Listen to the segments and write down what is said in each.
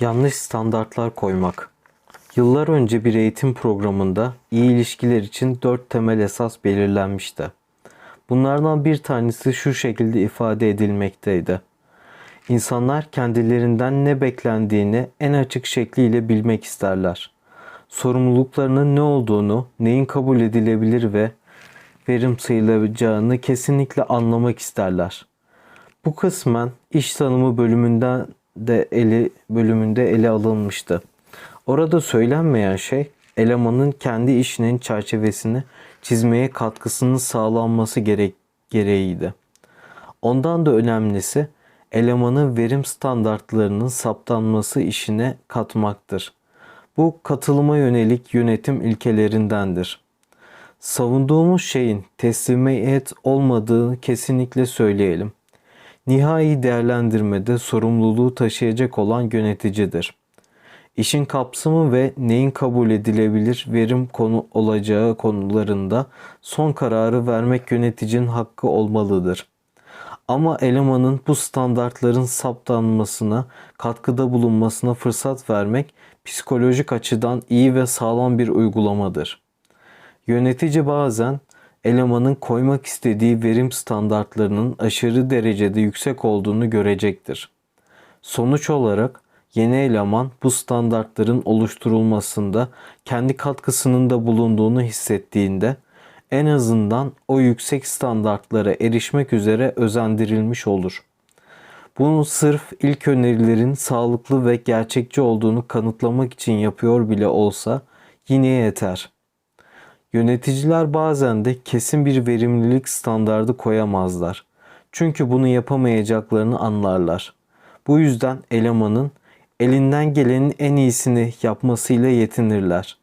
Yanlış standartlar koymak. Yıllar önce bir eğitim programında iyi ilişkiler için dört temel esas belirlenmişti. Bunlardan bir tanesi şu şekilde ifade edilmekteydi. İnsanlar kendilerinden ne beklendiğini en açık şekliyle bilmek isterler. Sorumluluklarının ne olduğunu, neyin kabul edilebilir ve verim sayılacağını kesinlikle anlamak isterler. Bu kısmen iş tanımı bölümünden de eli bölümünde ele alınmıştı. Orada söylenmeyen şey elemanın kendi işinin çerçevesini çizmeye katkısının sağlanması gerek gereğiydi. Ondan da önemlisi elemanın verim standartlarının saptanması işine katmaktır. Bu katılıma yönelik yönetim ilkelerindendir. Savunduğumuz şeyin teslimiyet olmadığını kesinlikle söyleyelim. Nihai değerlendirmede sorumluluğu taşıyacak olan yöneticidir. İşin kapsamı ve neyin kabul edilebilir verim konu olacağı konularında son kararı vermek yöneticinin hakkı olmalıdır. Ama elemanın bu standartların saptanmasına, katkıda bulunmasına fırsat vermek psikolojik açıdan iyi ve sağlam bir uygulamadır. Yönetici bazen elemanın koymak istediği verim standartlarının aşırı derecede yüksek olduğunu görecektir. Sonuç olarak yeni eleman bu standartların oluşturulmasında kendi katkısının da bulunduğunu hissettiğinde en azından o yüksek standartlara erişmek üzere özendirilmiş olur. Bunu sırf ilk önerilerin sağlıklı ve gerçekçi olduğunu kanıtlamak için yapıyor bile olsa yine yeter.'' Yöneticiler bazen de kesin bir verimlilik standardı koyamazlar. Çünkü bunu yapamayacaklarını anlarlar. Bu yüzden elemanın elinden gelenin en iyisini yapmasıyla yetinirler.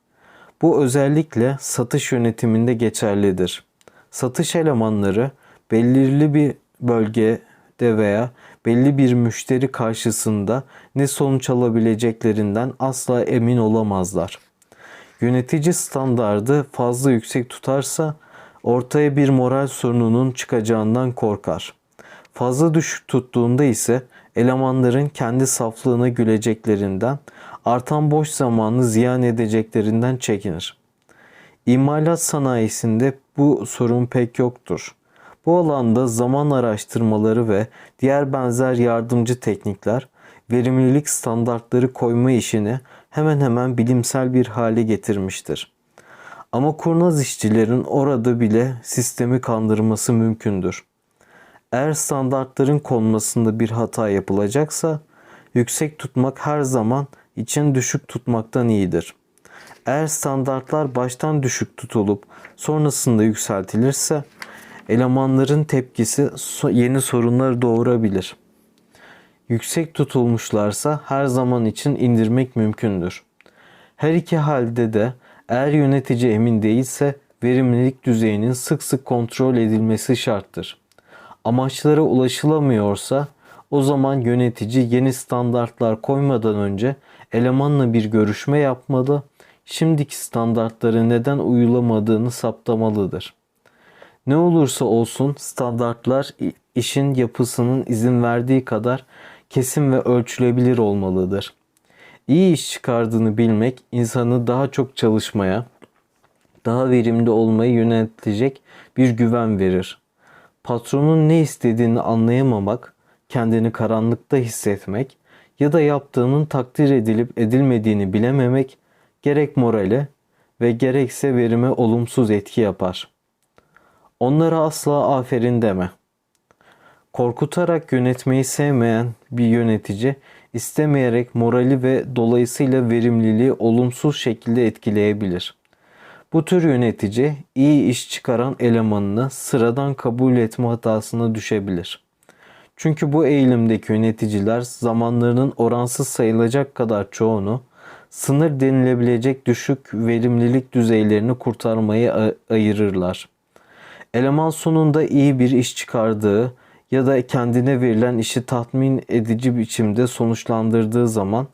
Bu özellikle satış yönetiminde geçerlidir. Satış elemanları belirli bir bölgede veya belli bir müşteri karşısında ne sonuç alabileceklerinden asla emin olamazlar. Yönetici standardı fazla yüksek tutarsa ortaya bir moral sorununun çıkacağından korkar. Fazla düşük tuttuğunda ise elemanların kendi saflığına güleceklerinden, artan boş zamanı ziyan edeceklerinden çekinir. İmalat sanayisinde bu sorun pek yoktur. Bu alanda zaman araştırmaları ve diğer benzer yardımcı teknikler verimlilik standartları koyma işini hemen hemen bilimsel bir hale getirmiştir. Ama kurnaz işçilerin orada bile sistemi kandırması mümkündür. Eğer standartların konmasında bir hata yapılacaksa yüksek tutmak her zaman için düşük tutmaktan iyidir. Eğer standartlar baştan düşük tutulup sonrasında yükseltilirse elemanların tepkisi yeni sorunlar doğurabilir.'' Yüksek tutulmuşlarsa her zaman için indirmek mümkündür. Her iki halde de eğer yönetici emin değilse verimlilik düzeyinin sık sık kontrol edilmesi şarttır. Amaçlara ulaşılamıyorsa o zaman yönetici yeni standartlar koymadan önce elemanla bir görüşme yapmalı, şimdiki standartları neden uyulamadığını saptamalıdır. Ne olursa olsun standartlar işin yapısının izin verdiği kadar kesin ve ölçülebilir olmalıdır. İyi iş çıkardığını bilmek insanı daha çok çalışmaya, daha verimli olmayı yöneltecek bir güven verir. Patronun ne istediğini anlayamamak, kendini karanlıkta hissetmek ya da yaptığının takdir edilip edilmediğini bilememek gerek morale ve gerekse verime olumsuz etki yapar. Onlara asla aferin deme.'' Korkutarak yönetmeyi sevmeyen bir yönetici istemeyerek morali ve dolayısıyla verimliliği olumsuz şekilde etkileyebilir. Bu tür yönetici iyi iş çıkaran elemanını sıradan kabul etme hatasına düşebilir. Çünkü bu eğilimdeki yöneticiler zamanlarının oransız sayılacak kadar çoğunu sınır denilebilecek düşük verimlilik düzeylerini kurtarmaya ayırırlar. Eleman sonunda iyi bir iş çıkardığı ya da kendine verilen işi tatmin edici biçimde sonuçlandırdığı zaman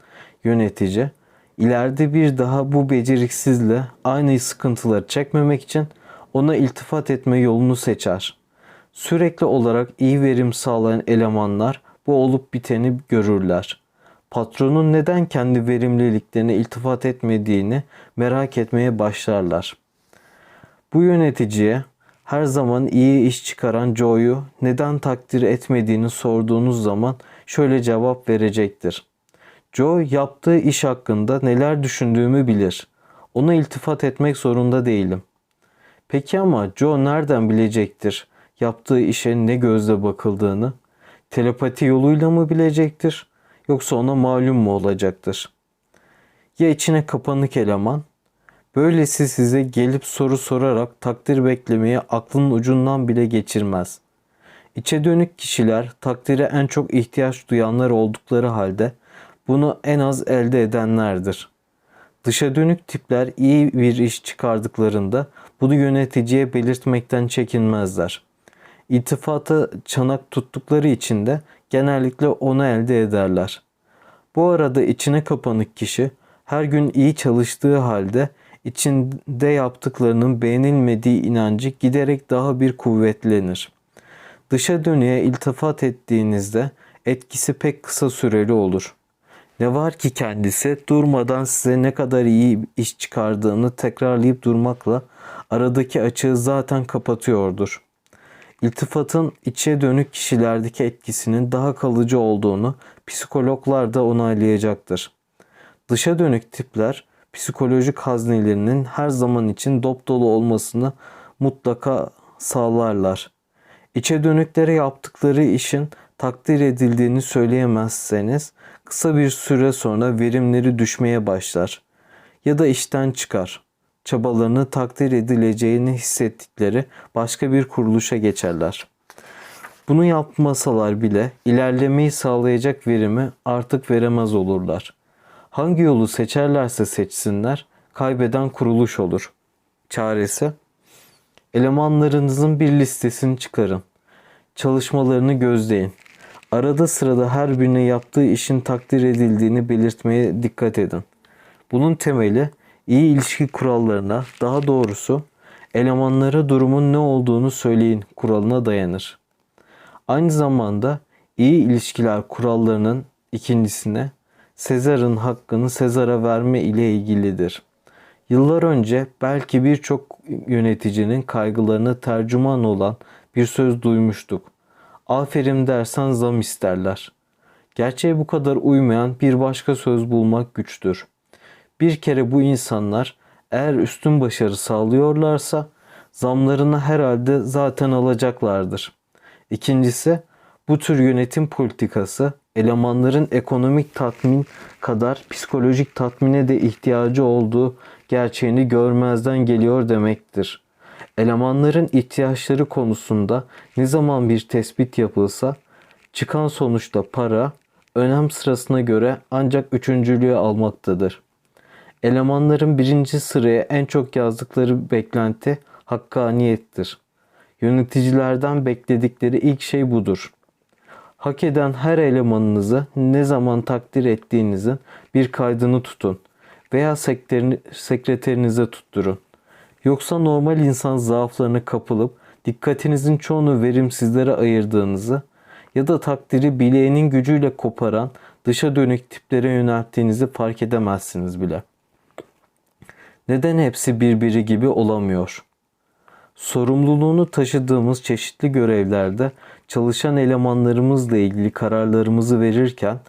yönetici ileride bir daha bu beceriksizle aynı sıkıntıları çekmemek için ona iltifat etme yolunu seçer. Sürekli olarak iyi verim sağlayan elemanlar bu olup biteni görürler. patronun neden kendi verimliliklerine iltifat etmediğini merak etmeye başlarlar. Bu yöneticiye her zaman iyi iş çıkaran Joe'yu neden takdir etmediğini sorduğunuz zaman şöyle cevap verecektir. Joe yaptığı iş hakkında neler düşündüğümü bilir. Ona iltifat etmek zorunda değilim. Peki ama Joe nereden bilecektir yaptığı işe ne gözle bakıldığını? Telepati yoluyla mı bilecektir yoksa ona malum mu olacaktır? Ya içine kapanık eleman? Böylesi size gelip soru sorarak takdir beklemeye aklının ucundan bile geçirmez. İçe dönük kişiler takdire en çok ihtiyaç duyanlar oldukları halde bunu en az elde edenlerdir. Dışa dönük tipler iyi bir iş çıkardıklarında bunu yöneticiye belirtmekten çekinmezler. İltifata çanak tuttukları için de genellikle onu elde ederler. Bu arada içine kapanık kişi her gün iyi çalıştığı halde içinde yaptıklarının beğenilmediği inancı giderek daha bir kuvvetlenir. Dışa dönüye iltifat ettiğinizde etkisi pek kısa süreli olur. Ne var ki kendisi durmadan size ne kadar iyi iş çıkardığını tekrarlayıp durmakla aradaki açığı zaten kapatıyordur. İltifatın içe dönük kişilerdeki etkisinin daha kalıcı olduğunu psikologlar da onaylayacaktır. Dışa dönük tipler psikolojik haznelerinin her zaman için dop dolu olmasını mutlaka sağlarlar. İçe dönüklere yaptıkları işin takdir edildiğini söyleyemezseniz kısa bir süre sonra verimleri düşmeye başlar ya da işten çıkar. Çabalarını takdir edileceğini hissettikleri başka bir kuruluşa geçerler. Bunu yapmasalar bile ilerlemeyi sağlayacak verimi artık veremez olurlar. Hangi yolu seçerlerse seçsinler kaybeden kuruluş olur. Çaresi elemanlarınızın bir listesini çıkarın. Çalışmalarını gözleyin. Arada sırada her birine yaptığı işin takdir edildiğini belirtmeye dikkat edin. Bunun temeli iyi ilişki kurallarına, daha doğrusu elemanlara durumun ne olduğunu söyleyin kuralına dayanır. Aynı zamanda iyi ilişkiler kurallarının ikincisine Sezar'ın hakkını Sezar'a verme ile ilgilidir. Yıllar önce belki birçok yöneticinin kaygılarına tercüman olan bir söz duymuştuk. Aferin dersen zam isterler. Gerçeğe bu kadar uymayan bir başka söz bulmak güçtür. Bir kere bu insanlar eğer üstün başarı sağlıyorlarsa zamlarını herhalde zaten alacaklardır. İkincisi bu tür yönetim politikası elemanların ekonomik tatmin kadar psikolojik tatmine de ihtiyacı olduğu gerçeğini görmezden geliyor demektir. Elemanların ihtiyaçları konusunda ne zaman bir tespit yapılsa çıkan sonuçta para önem sırasına göre ancak üçüncülüğü almaktadır. Elemanların birinci sıraya en çok yazdıkları beklenti hakkaniyettir. Yöneticilerden bekledikleri ilk şey budur. Hak eden her elemanınızı ne zaman takdir ettiğinizin bir kaydını tutun veya sekreterinize tutturun. Yoksa normal insan zaaflarına kapılıp dikkatinizin çoğunu verimsizlere ayırdığınızı ya da takdiri bileğinin gücüyle koparan dışa dönük tiplere yönelttiğinizi fark edemezsiniz bile. Neden hepsi birbiri gibi olamıyor? Sorumluluğunu taşıdığımız çeşitli görevlerde çalışan elemanlarımızla ilgili kararlarımızı verirken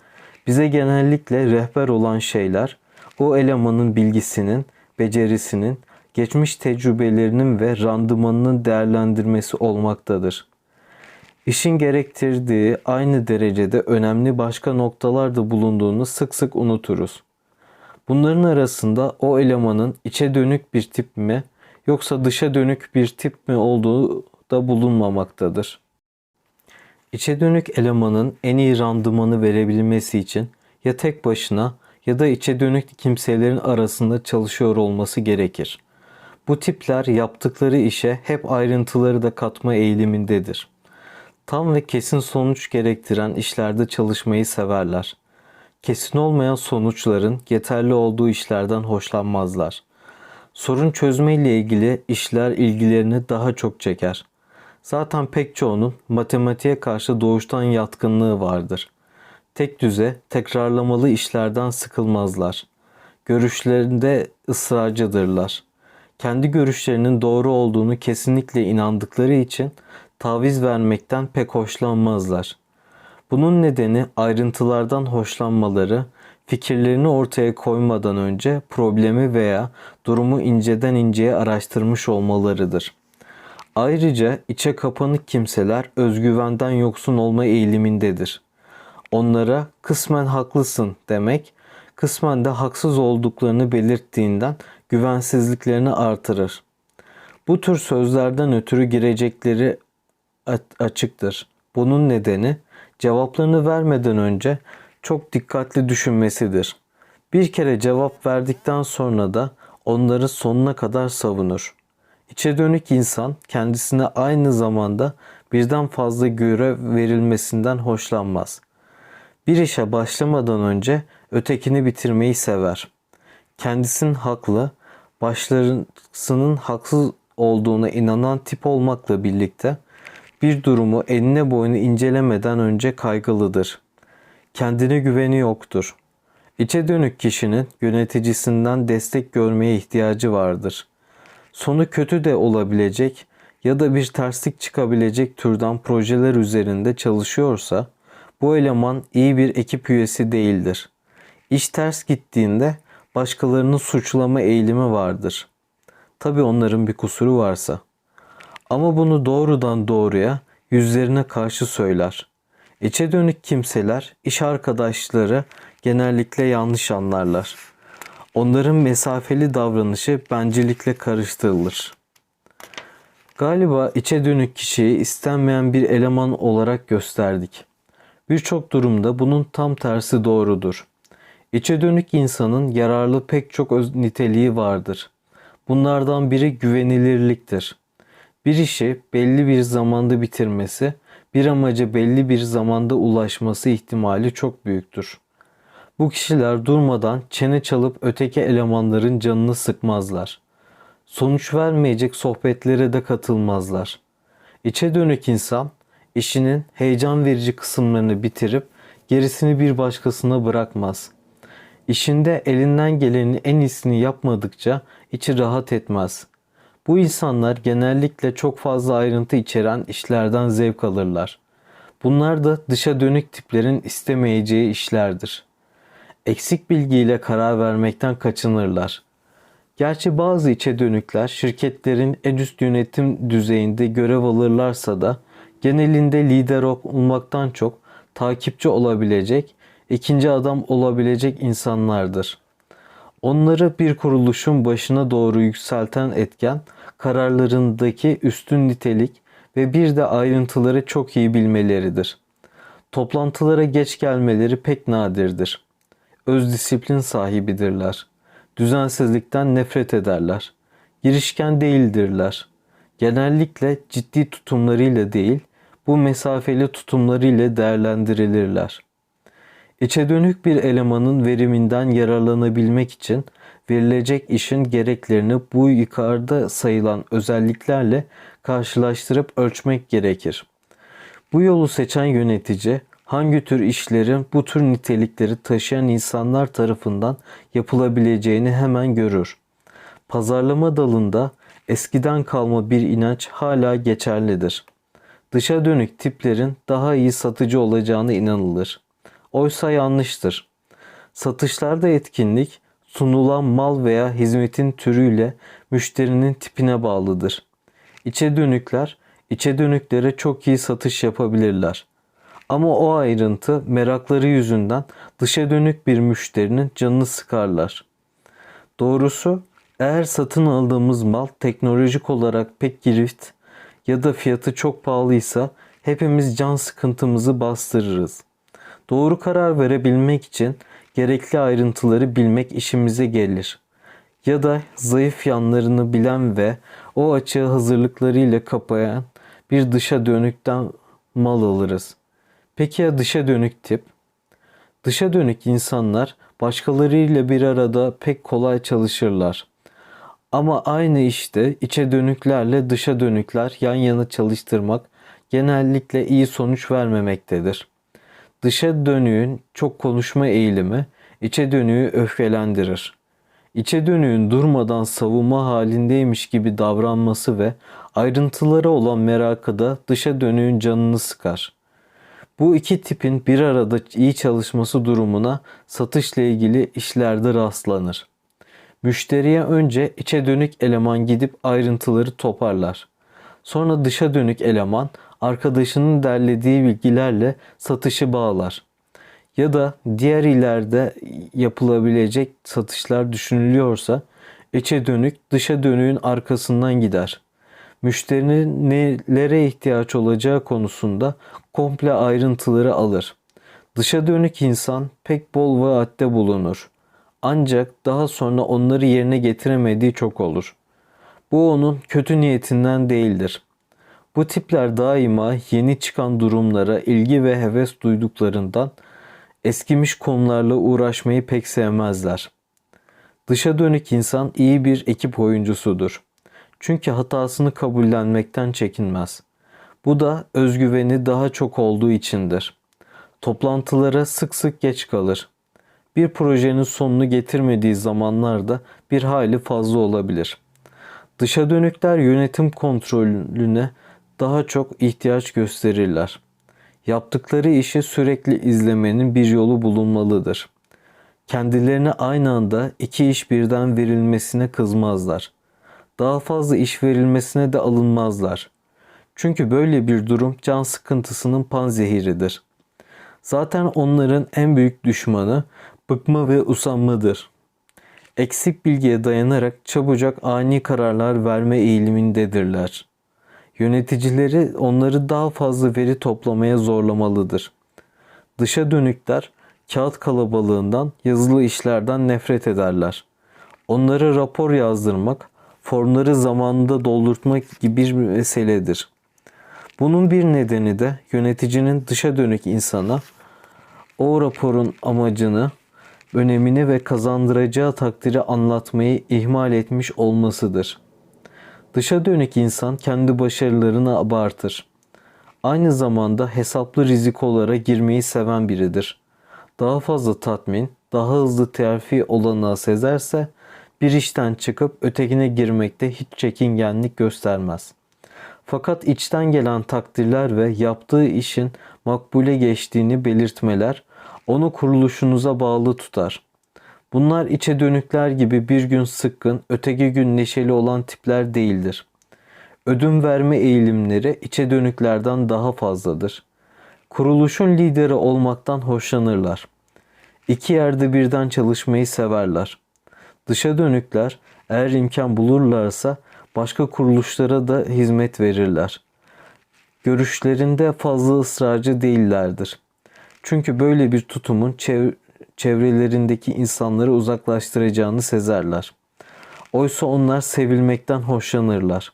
bize genellikle rehber olan şeyler o elemanın bilgisinin, becerisinin, geçmiş tecrübelerinin ve randımanının değerlendirmesi olmaktadır. İşin gerektirdiği aynı derecede önemli başka noktalarda bulunduğunu sık sık unuturuz. Bunların arasında o elemanın içe dönük bir tip mi yoksa dışa dönük bir tip mi olduğu da bulunmamaktadır. İçe dönük elemanın en iyi randımanı verebilmesi için ya tek başına ya da içe dönük kimselerin arasında çalışıyor olması gerekir. Bu tipler yaptıkları işe hep ayrıntıları da katma eğilimindedir. Tam ve kesin sonuç gerektiren işlerde çalışmayı severler. Kesin olmayan sonuçların yeterli olduğu işlerden hoşlanmazlar. Sorun çözme ile ilgili işler ilgilerini daha çok çeker. Zaten pek çoğunun matematiğe karşı doğuştan yatkınlığı vardır. tek düze, tekrarlamalı işlerden sıkılmazlar. Görüşlerinde ısrarcıdırlar. Kendi görüşlerinin doğru olduğunu kesinlikle inandıkları için taviz vermekten pek hoşlanmazlar. Bunun nedeni ayrıntılardan hoşlanmaları, fikirlerini ortaya koymadan önce problemi veya durumu inceden inceye araştırmış olmalarıdır. Ayrıca içe kapanık kimseler özgüvenden yoksun olma eğilimindedir. Onlara kısmen haklısın demek, kısmen de haksız olduklarını belirttiğinden güvensizliklerini artırır. Bu tür sözlerden ötürü girecekleri açıktır. Bunun nedeni cevaplarını vermeden önce çok dikkatli düşünmesidir. Bir kere cevap verdikten sonra da onları sonuna kadar savunur. İçe dönük insan kendisine aynı zamanda birden fazla görev verilmesinden hoşlanmaz. Bir işe başlamadan önce ötekini bitirmeyi sever. Kendisinin haklı, başlarısının haksız olduğuna inanan tip olmakla birlikte bir durumu enine boyunu incelemeden önce kaygılıdır. Kendine güveni yoktur. İçe dönük kişinin yöneticisinden destek görmeye ihtiyacı vardır. Sonu kötü de olabilecek ya da bir terslik çıkabilecek türden projeler üzerinde çalışıyorsa bu eleman iyi bir ekip üyesi değildir. İş ters gittiğinde başkalarını suçlama eğilimi vardır. Tabi onların bir kusuru varsa. Ama bunu doğrudan doğruya yüzlerine karşı söyler. İçe dönük kimseler iş arkadaşları genellikle yanlış anlarlar. Onların mesafeli davranışı bencillikle karıştırılır. Galiba içe dönük kişiyi istenmeyen bir eleman olarak gösterdik. Birçok durumda bunun tam tersi doğrudur. İçe dönük insanın yararlı pek çok öz niteliği vardır. Bunlardan biri güvenilirliktir. Bir işi belli bir zamanda bitirmesi, bir amaca belli bir zamanda ulaşması ihtimali çok büyüktür. Bu kişiler durmadan çene çalıp öteki elemanların canını sıkmazlar. Sonuç vermeyecek sohbetlere de katılmazlar. İçe dönük insan işinin heyecan verici kısımlarını bitirip gerisini bir başkasına bırakmaz. İşinde elinden gelenin en iyisini yapmadıkça içi rahat etmez. Bu insanlar genellikle çok fazla ayrıntı içeren işlerden zevk alırlar. Bunlar da dışa dönük tiplerin istemeyeceği işlerdir. Eksik bilgiyle karar vermekten kaçınırlar. Gerçi bazı içe dönükler şirketlerin en üst yönetim düzeyinde görev alırlarsa da genelinde lider olmaktan çok takipçi olabilecek, ikinci adam olabilecek insanlardır. Onları bir kuruluşun başına doğru yükselten etken kararlarındaki üstün nitelik ve bir de ayrıntıları çok iyi bilmeleridir. Toplantılara geç gelmeleri pek nadirdir. Öz disiplin sahibidirler. Düzensizlikten nefret ederler. Girişken değildirler. Genellikle ciddi tutumlarıyla değil, bu mesafeli tutumlarıyla değerlendirilirler. İçe dönük bir elemanın veriminden yararlanabilmek için verilecek işin gereklerini bu yukarıda sayılan özelliklerle karşılaştırıp ölçmek gerekir. Bu yolu seçen yönetici hangi tür işlerin bu tür nitelikleri taşıyan insanlar tarafından yapılabileceğini hemen görür. Pazarlama dalında eskiden kalma bir inanç hala geçerlidir. Dışa dönük tiplerin daha iyi satıcı olacağına inanılır. Oysa yanlıştır. Satışlarda etkinlik sunulan mal veya hizmetin türüyle müşterinin tipine bağlıdır. İçe dönükler, içe dönüklere çok iyi satış yapabilirler. Ama o ayrıntı merakları yüzünden dışa dönük bir müşterinin canını sıkarlar. Doğrusu eğer satın aldığımız mal teknolojik olarak pek girift ya da fiyatı çok pahalıysa hepimiz can sıkıntımızı bastırırız. Doğru karar verebilmek için gerekli ayrıntıları bilmek işimize gelir. Ya da zayıf yanlarını bilen ve o açığı hazırlıklarıyla kapayan bir dışa dönükten mal alırız. Peki ya dışa dönük tip? Dışa dönük insanlar başkalarıyla bir arada pek kolay çalışırlar. Ama aynı işte içe dönüklerle dışa dönükler yan yana çalıştırmak genellikle iyi sonuç vermemektedir. Dışa dönüğün çok konuşma eğilimi içe dönüğü öfkelendirir. İçe dönüğün durmadan savunma halindeymiş gibi davranması ve ayrıntılara olan merakı da dışa dönüğün canını sıkar. Bu iki tipin bir arada iyi çalışması durumuna satışla ilgili işlerde rastlanır. Müşteriye önce içe dönük eleman gidip ayrıntıları toparlar. Sonra dışa dönük eleman arkadaşının derlediği bilgilerle satışı bağlar. Ya da diğer ileride yapılabilecek satışlar düşünülüyorsa içe dönük dışa dönüğün arkasından gider. Müşterinin nelere ihtiyaç olacağı konusunda komple ayrıntıları alır. Dışa dönük insan pek bol vaatte bulunur. Ancak daha sonra onları yerine getiremediği çok olur. Bu onun kötü niyetinden değildir. Bu tipler daima yeni çıkan durumlara ilgi ve heves duyduklarından eskimiş konularla uğraşmayı pek sevmezler. Dışa dönük insan iyi bir ekip oyuncusudur. Çünkü hatasını kabullenmekten çekinmez. Bu da özgüveni daha çok olduğu içindir. Toplantılara sık sık geç kalır. Bir projenin sonunu getirmediği zamanlarda bir hayli fazla olabilir. Dışa dönükler yönetim kontrolüne daha çok ihtiyaç gösterirler. Yaptıkları işi sürekli izlemenin bir yolu bulunmalıdır. Kendilerine aynı anda iki iş birden verilmesine kızmazlar. Daha fazla iş verilmesine de alınmazlar. Çünkü böyle bir durum can sıkıntısının panzehiridir. Zaten onların en büyük düşmanı bıkma ve usanmadır. Eksik bilgiye dayanarak çabucak ani kararlar verme eğilimindedirler. Yöneticileri onları daha fazla veri toplamaya zorlamalıdır. Dışa dönükler kağıt kalabalığından, yazılı işlerden nefret ederler. Onlara rapor yazdırmak, formları zamanında doldurtmak gibi bir meseledir. Bunun bir nedeni de yöneticinin dışa dönük insana o raporun amacını, önemini ve kazandıracağı takdiri anlatmayı ihmal etmiş olmasıdır. Dışa dönük insan kendi başarılarını abartır. Aynı zamanda hesaplı rizikolara girmeyi seven biridir. Daha fazla tatmin, daha hızlı terfi olanağı sezerse bir işten çıkıp ötekine girmekte hiç çekingenlik göstermez. Fakat içten gelen takdirler ve yaptığı işin makbule geçtiğini belirtmeler onu kuruluşunuza bağlı tutar. Bunlar içe dönükler gibi bir gün sıkkın, öteki gün neşeli olan tipler değildir. Ödün verme eğilimleri içe dönüklerden daha fazladır. Kuruluşun lideri olmaktan hoşlanırlar. İki yerde birden çalışmayı severler. Dışa dönükler eğer imkan bulurlarsa başka kuruluşlara da hizmet verirler. Görüşlerinde fazla ısrarcı değillerdir. Çünkü böyle bir tutumun çev- çevrelerindeki insanları uzaklaştıracağını sezerler. Oysa onlar sevilmekten hoşlanırlar.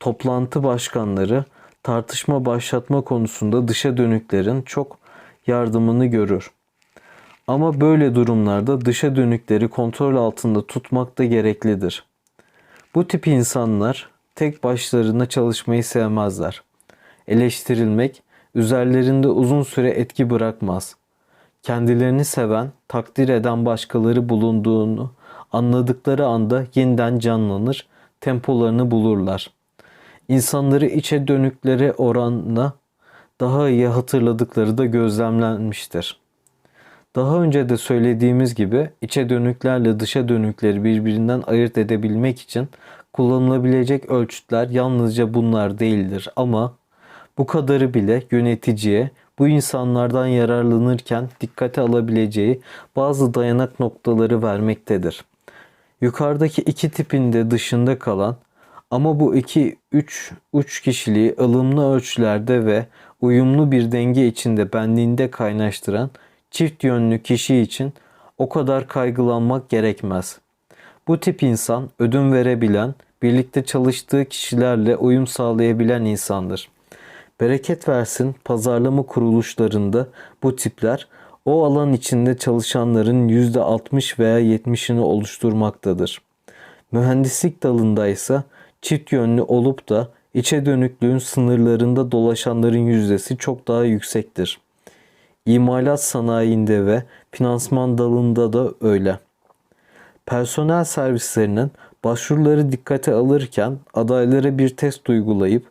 Toplantı başkanları tartışma başlatma konusunda dışa dönüklerin çok yardımını görür. Ama böyle durumlarda dışa dönükleri kontrol altında tutmak da gereklidir. Bu tip insanlar tek başlarına çalışmayı sevmezler. Eleştirilmek üzerlerinde uzun süre etki bırakmaz. Kendilerini seven, takdir eden başkaları bulunduğunu anladıkları anda yeniden canlanır, tempolarını bulurlar. İnsanları içe dönüklere oranla daha iyi hatırladıkları da gözlemlenmiştir. Daha önce de söylediğimiz gibi içe dönüklerle dışa dönükleri birbirinden ayırt edebilmek için kullanılabilecek ölçütler yalnızca bunlar değildir ama bu kadarı bile yöneticiye bu insanlardan yararlanırken dikkate alabileceği bazı dayanak noktaları vermektedir. Yukarıdaki iki tipin de dışında kalan ama bu iki üç uç kişiliği ılımlı ölçülerde ve uyumlu bir denge içinde benliğinde kaynaştıran çift yönlü kişi için o kadar kaygılanmak gerekmez. Bu tip insan ödün verebilen, birlikte çalıştığı kişilerle uyum sağlayabilen insandır. Bereket versin pazarlama kuruluşlarında bu tipler o alan içinde çalışanların %60 veya %70'ini oluşturmaktadır. Mühendislik dalında ise çift yönlü olup da içe dönüklüğün sınırlarında dolaşanların yüzdesi çok daha yüksektir. İmalat sanayinde ve finansman dalında da öyle. Personel servislerinin başvuruları dikkate alırken adaylara bir test uygulayıp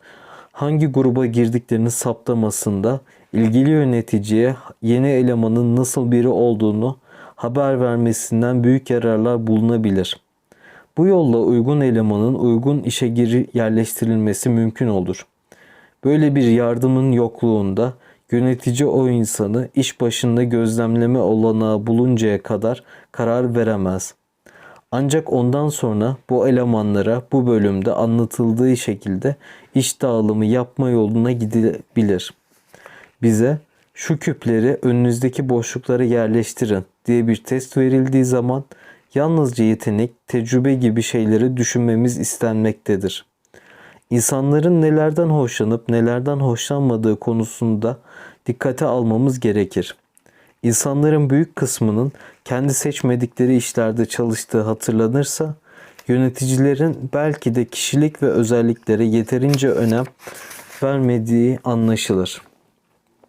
hangi gruba girdiklerini saptamasında ilgili yöneticiye yeni elemanın nasıl biri olduğunu haber vermesinden büyük yararlar bulunabilir. Bu yolla uygun elemanın uygun işe geri yerleştirilmesi mümkün olur. Böyle bir yardımın yokluğunda yönetici o insanı iş başında gözlemleme olanağı buluncaya kadar karar veremez. Ancak ondan sonra bu elemanlara bu bölümde anlatıldığı şekilde iş dağılımı yapma yoluna gidilebilir. Bize şu küpleri önünüzdeki boşluklara yerleştirin diye bir test verildiği zaman yalnızca yetenek, tecrübe gibi şeyleri düşünmemiz istenmektedir. İnsanların nelerden hoşlanıp nelerden hoşlanmadığı konusunda dikkate almamız gerekir. İnsanların büyük kısmının kendi seçmedikleri işlerde çalıştığı hatırlanırsa, yöneticilerin belki de kişilik ve özelliklere yeterince önem vermediği anlaşılır.